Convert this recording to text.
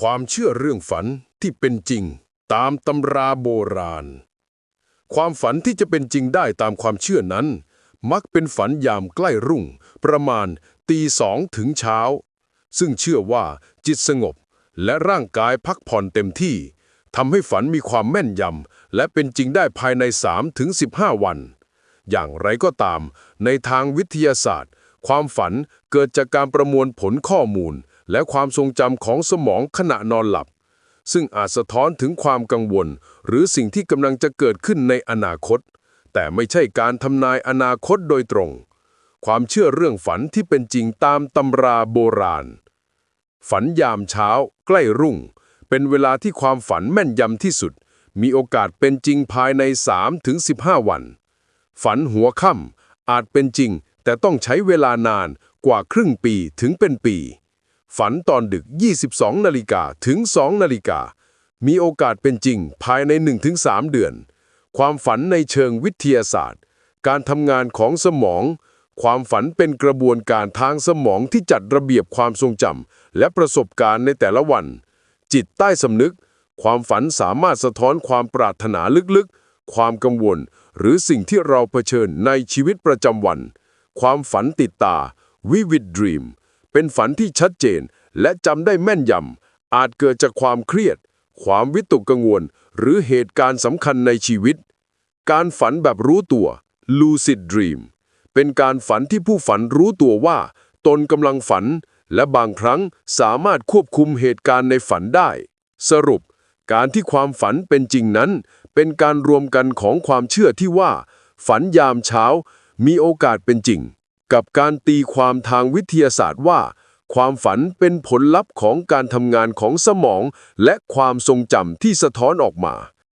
ความเชื่อเรื่องฝันที่เป็นจริง ตามตำราโบราณ ความฝันที่จะเป็นจริงได้ตามความเชื่อนั้น มักเป็นฝันยามใกล้รุ่ง ประมาณตีสองถึงเช้า ซึ่งเชื่อว่าจิตสงบและร่างกายพักผ่อนเต็มที่ทำให้ฝันมีความแม่นยำและเป็นจริงได้ภายใน 3-15ถึง15วัน อย่างไรก็ตาม ในทางวิทยาศาสตร์ ความฝันเกิดจากการประมวลผลข้อมูล และความทรงจำของสมองขณะนอนหลับ ซึ่งอาจสะท้อนถึงความกังวล หรือสิ่งที่กำลังจะเกิดขึ้นในอนาคต แต่ไม่ใช่การทำนายอนาคตโดยตรง ความเชื่อเรื่องฝันที่เป็นจริงตามตำราโบราณ ฝันยามเช้า ใกล้รุ่ง เป็นเวลาที่ความฝันแม่นยำที่สุด มีโอกาสเป็นจริงภายใน 3-15 วัน ฝันหัวค่ำอาจเป็นจริงแต่ต้องใช้เวลานานกว่าครึ่งปีถึงเป็นปี ฝันตอนดึก 22 นาฬิกาถึง 2 นาฬิกา มีโอกาสเป็นจริงภายใน 1-3 เดือน ความฝันในเชิงวิทยาศาสตร์ การทำงานของสมอง ความฝันเป็นกระบวนการทางสมองที่จัดระเบียบความทรงจำและประสบการณ์ในแต่ละวัน จิตใต้สำนึก ความฝันสามารถสะท้อนความปรารถนาลึกๆ ความกังวล หรือสิ่งที่เราเผชิญในชีวิตประจำวัน ความฝันติดตา vivid dream เป็นฝันที่ชัดเจน และจำได้แม่นยำอาจเกิดจากความเครียด ความวิตกกังวล หรือเหตุการณ์สำคัญในชีวิต การฝันแบบรู้ตัว lucid dream เป็นการฝันที่ผู้ฝันรู้ตัวว่า ตนกำลังฝัน และบางครั้งสามารถควบคุมเหตุการณ์ในฝันได้ สรุป การที่ความฝันเป็นจริงนั้น เป็นการรวมกันของความเชื่อที่ว่า ฝันยามเช้ามีโอกาสเป็นจริง กับการตีความทางวิทยาศาสตร์ว่า ความฝันเป็นผลลัพธ์ของการทำงานของสมอง และความทรงจำที่สะท้อนออกมา